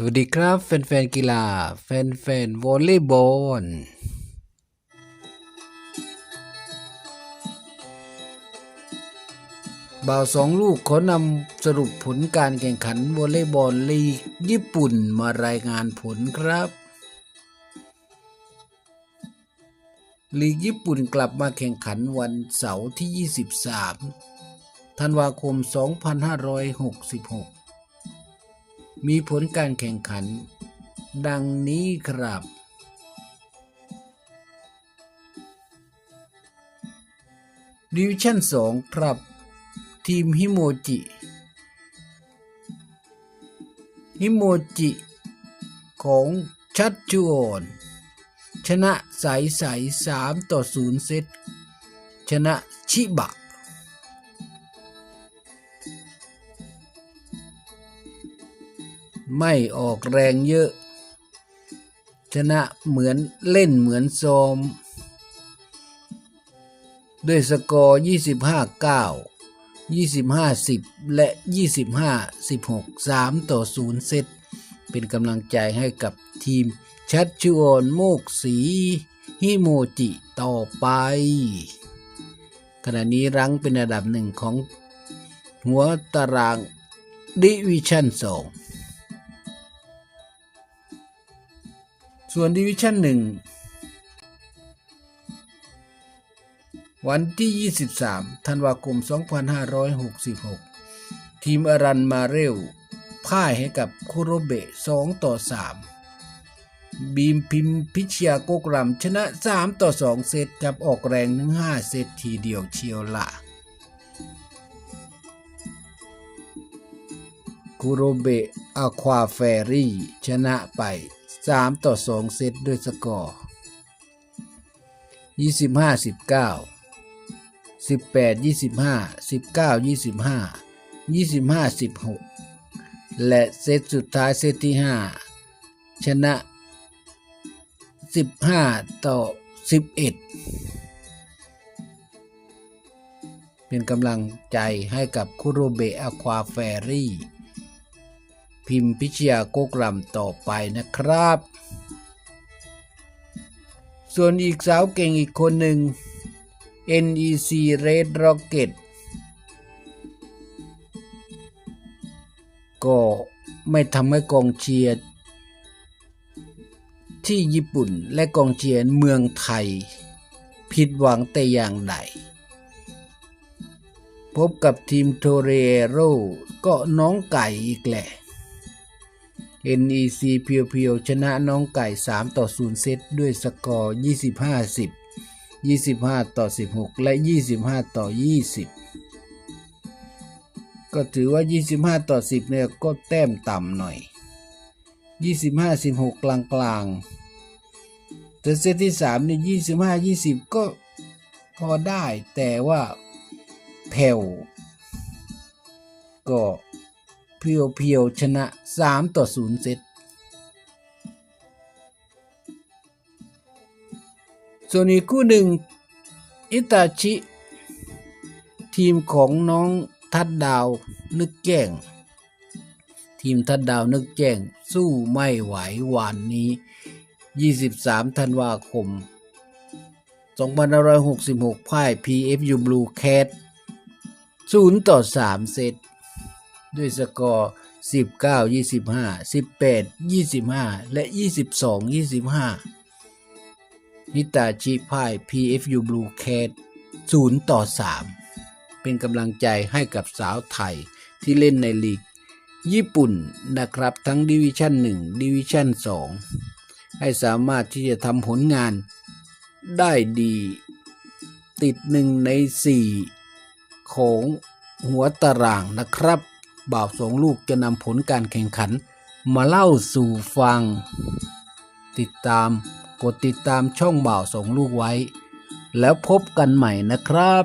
สวัสดีครับแฟนๆกีฬา แฟนๆวอลเลย์บอลบ่าวสองลูกขอนำสรุปผลการแข่งขันวอลเลย์บอลลีกญี่ปุ่นมารายงานผลครับลีกญี่ปุ่นกลับมาแข่งขันวันเสาร์ที่ 23 ธันวาคม 2566 มีผลการแข่งขัน ดังนี้ครับ ดิวิชั่น 2 ครับ ทีมฮิโมจิ ฮิโมจิ ของชัดจูออนชนะใสใส3ต่อ 0 เซต ชนะชิบะ ไม่ออกแรงเยอะ ชนะเหมือนเล่นเหมือนซ้อม ด้วยสกอร์ 25 9 25 10 และ 25 16 3 ต่อ 0 เซต เป็นกำลังใจให้กับทีมชัดชวนโมกสีฮิโมจิต่อไป ขณะนี้รั้งเป็นอันดับหนึ่งของหัวตารางดิวิชั่น2 ส่วนดิวิชั่น1วันที่ 23 ธันวาคม 2566 ทีมอารันมาเร็วพ่ายให้กับคุโรเบะ 2 ต่อ 3 บีมพิมพิชยาโกกรัมชนะ 3 ต่อ 2 เซตกับออกแรงถึง5เซตทีเดียวเชียวละคุโรเบะอควาแฟรี่ ชนะไป 3 ต่อ 2 เซตด้วยสกอร์ 25 19 18 25 19 25 25 16 และเซตสุดท้ายเซตที่ 5 ชนะ 15 ต่อ 11 เป็นกำลังใจให้กับคุโรเบะอควาแฟรี่ พิมพ์พิชยาโกกรัมต่อไปนะครับ ส่วนอีกสาวเก่งอีกคนหนึ่ง NEC Red Rocket ก็ไม่ทำให้กองเชียร์ที่ญี่ปุ่นและกองเชียร์เมืองไทย ผิดหวังแต่อย่างใด พบกับทีมโทเรโรก็น้องไก่อีกแหละ NEC เพียวๆชนะน้องไก่ 3 ต่อ 0 เซตด้วยสกอร์ 25 10 25 ต่อ 16 และ 25 ต่อ 20 ก็ถือว่า 25 ต่อ 10 เนี่ยก็แต้มต่ำหน่อย 25 16 กลางๆแต่เซตที่3นี่25 20 ก็พอได้แต่ว่าแผ่วก็ เพียวๆชนะ 3 ต่อ 0 เซต ส่วนอีกคู่หนึ่ง อิตาชิ ทีมของน้องทัดดาวนึกแจ้ง ทีมทัดดาวนึกแจ้ง สู้ไม่ไหววันนี้ 23 ธันวาคม2566พ่าย PFU Blue Cat 0 ต่อ 3 เซต ด้วยสกอร์ 19 25 18 25 และ 22 25 นิตาชิพาย PFU Blue Cat 0 ต่อ 3 เป็นกำลังใจให้กับสาวไทยที่เล่นในลีก ญี่ปุ่นนะครับทั้งดิวิชั่น 1 ดิวิชั่น 2 ให้สามารถที่จะทำผลงานได้ดีติดหนึ่งใน 4 ของหัวตารางนะครับ บ่าวสองลูกจะนำผลการแข่งขัน มาเล่าสู่ฟัง ติดตามกดติดตามช่องบ่าวสองลูกไว้ แล้วพบกันใหม่นะครับ